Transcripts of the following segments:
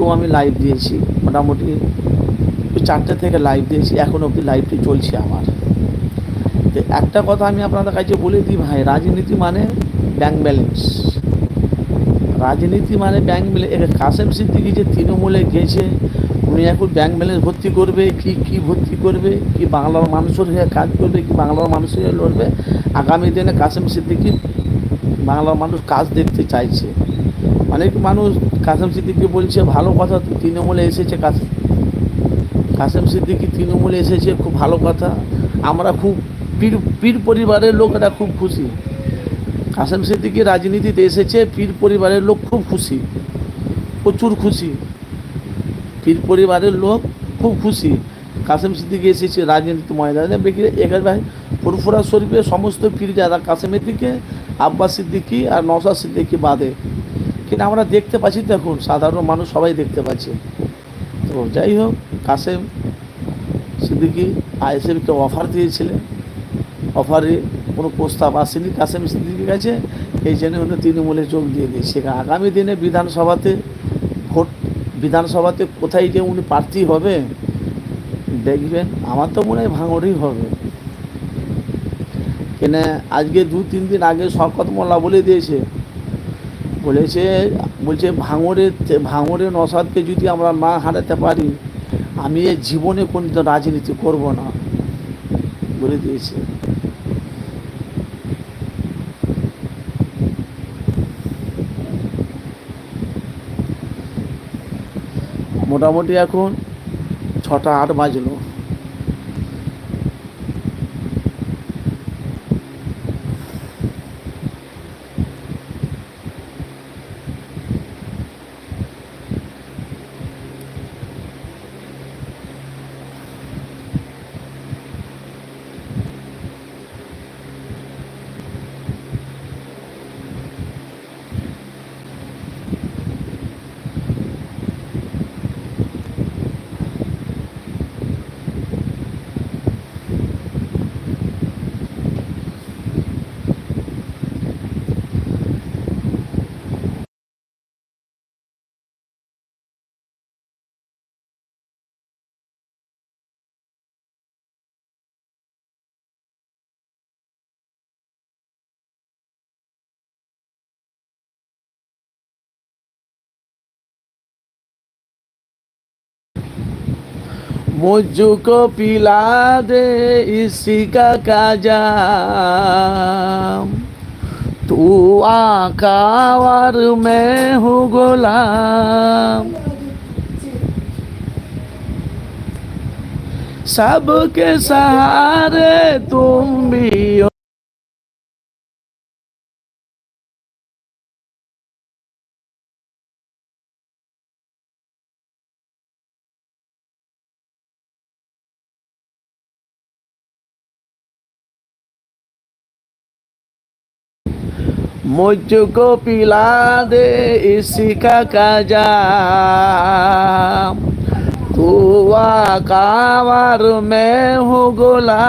থেকেও আমি লাইভ দিয়েছি। মোটামুটি চারটে থেকে লাইভ দিয়েছি। এখন অবধি লাইভটি চলছে আমার। তো একটা কথা আমি আপনাদের কাছে বলে দিই ভাই, রাজনীতি মানে ব্যাংক ব্যালেন্স রাজনীতি মানে ব্যাংক ব্যালেন্স কাসেম সিদ্দিকি যে তৃণমূলে গেছে, উনি এখন ব্যাংক ব্যালেন্স ভর্তি করবে, কি কি ভর্তি করবে, কি বাংলার মানুষের হয়ে কাজ করবে, কি বাংলার মানুষের হয়ে লড়বে? আগামী দিনে কাসেম সিদ্দিকি বাংলার মানুষ কাজ দেখতে চাইছে। অনেক মানুষ কাসেম সিদ্দিকি বলছে, ভালো কথা, তৃণমূলে এসেছে কাসেম। কাসেম সিদ্দিকি তৃণমূলে এসেছে, খুব ভালো কথা। আমরা খুব পীর পীর পরিবারের লোকেরা খুব খুশি। কাসেম সিদ্দিকি রাজনীতিতে এসেছে, পীর পরিবারের লোক খুব খুশি, প্রচুর খুশি। পীর পরিবারের লোক খুব খুশি। কাসেম সিদ্দিকি এসেছে রাজনীতি ময়দানে বেরিয়ে এখানে ভাই ফুরফুরা শরীফের সমস্ত পীর যারা কাসেমের দিকে, আব্বাস সিদ্দিকি আর নওশাদ সিদ্দিকি বাদে। কিন্তু আমরা দেখতে পাচ্ছি তো এখন সাধারণ মানুষ সবাই দেখতে পাচ্ছে। তো যাই হোক, কাসেম সিদ্দিকি আইএসএফকে অফার দিয়েছিলেন। অফারে কোনো প্রস্তাব আসেনি, কাসেম সিদ্দিকির কাছে। এই জন্য উনি তৃণমূলে যোগ দিয়ে দিয়েছে। আগামী দিনে বিধানসভাতে ভোট, বিধানসভাতে কোথায় যে উনি প্রার্থী হবে দেখবেন, আমার তো মনে হয় ভাঙড়েই হবে। কেন, আজকে দু তিন দিন আগে শরকত মোল্লা বলে দিয়েছে বলেছে, বলছে ভাঙরের ভাঙরের নসাদকে যদি আমরা না হারাতে পারি, আমি এ জীবনে কোনো রাজনীতি করব না। বলে দিয়েছে। মোটামুটি এখন ছটা আট বাজলো। मुझको पिला दे इसी का काजाम तू आका और मैं हूँ गुलाम सबके सहारे तुम भी मुझको पिला दे इसी का कुआ कावर में हूँ गुलाम।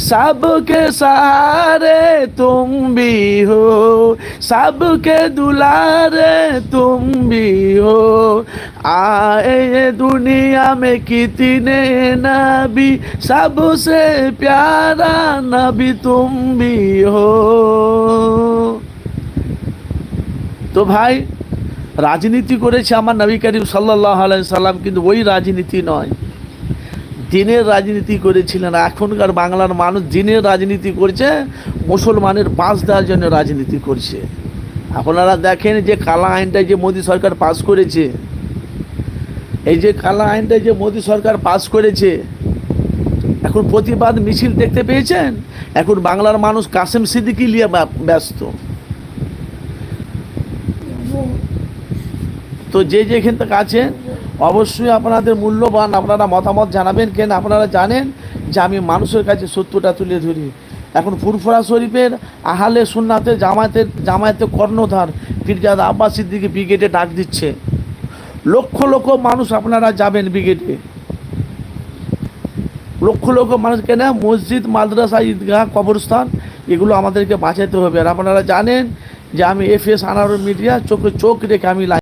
सबके सहारे तुम भी हो, सबके दुलारे तुम भी हो। आए दुनिया में कितने नबी, सबसे प्यारा नबी तुम भी हो। तो भाई রাজনীতি করেছে আমার নবী করিম সাল্লাহ সাল্লাম, কিন্তু ওই রাজনীতি নয়। দিনের রাজনীতি করেছিলেন, এখনকার বাংলার মানুষ দিনের রাজনীতি করছে, মুসলমানের বাঁশ দেওয়ার জন্য রাজনীতি করছে। আপনারা দেখেন যে কালা আইনটা যে মোদী সরকার পাস করেছে, এই যে কালা আইনটা যে মোদী সরকার পাস করেছে, এখন প্রতিবাদ মিছিল দেখতে পেয়েছেন? এখন বাংলার মানুষ কাসেম সিদ্দিকি নিয়ে ব্যা- ব্যস্ত। তো যে যেখান থেকে আছেন, অবশ্যই আপনাদের মূল্যবান আপনারা মতামত জানাবেন কেন আপনারা জানেন যে আমি মানুষের কাছে সত্যটা তুলে ধরি। এখন ফুরফুরা শরীফের আহালে সুন্নাতে জামায়াতের, জামায়াতে কর্ণধার ফিরজাদ আব্বাস সিদ্দিকি ব্রিগেডে ডাক দিচ্ছে। লক্ষ লক্ষ মানুষ আপনারা যাবেন ব্রিগেডে। লক্ষ লক্ষ মানুষ কেন? মসজিদ, মাদ্রাসা, ঈদগাহ, কবরস্থান, এগুলো আমাদেরকে বাঁচাতে হবে। আর আপনারা জানেন যে আমি এফ এস আনারুল মিডিয়া চোখে চোখ রেখে আমি